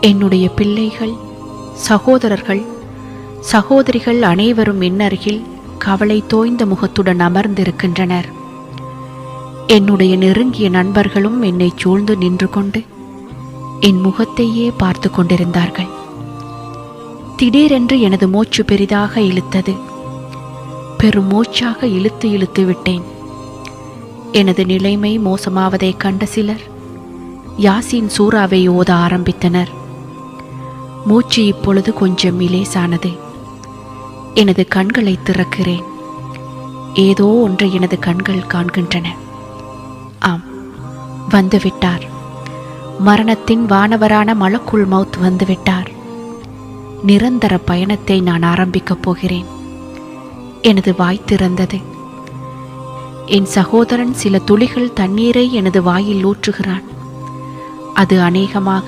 என்னுடைய பிள்ளைகள் சகோதரர்கள் சகோதரிகள் அனைவரும் என்னருகில் கவலை தோய்ந்த முகத்துடன் அமர்ந்திருக்கின்றனர். என்னுடைய நெருங்கிய நண்பர்களும் என்னை சூழ்ந்து நின்று கொண்டு என் முகத்தையே பார்த்து கொண்டிருந்தார்கள். திடீரென்று எனது மூச்சு பெரிதாக இழுத்தது. பெரும் மூச்சாக இழுத்து இழுத்து விட்டேன். எனது நிலைமை மோசமாவதைக் கண்ட சிலர் யாசின் சூறாவை ஓத ஆரம்பித்தனர். மூச்சு இப்பொழுது கொஞ்சம் இலேசானது. எனது கண்களை திறக்கிறேன். ஏதோ ஒன்று எனது கண்கள் காண்கின்றன. ஆம் வந்துவிட்டார். மரணத்தின் வானவரான மலக்குள் மவுத் வந்துவிட்டார். நிரந்தர பயணத்தை நான் ஆரம்பிக்கப் போகிறேன். எனது வாய் திறந்தது. என் சகோதரன் சில துளிகள் தண்ணீரை எனது வாயில் ஊற்றுகிறான். அது அநேகமாக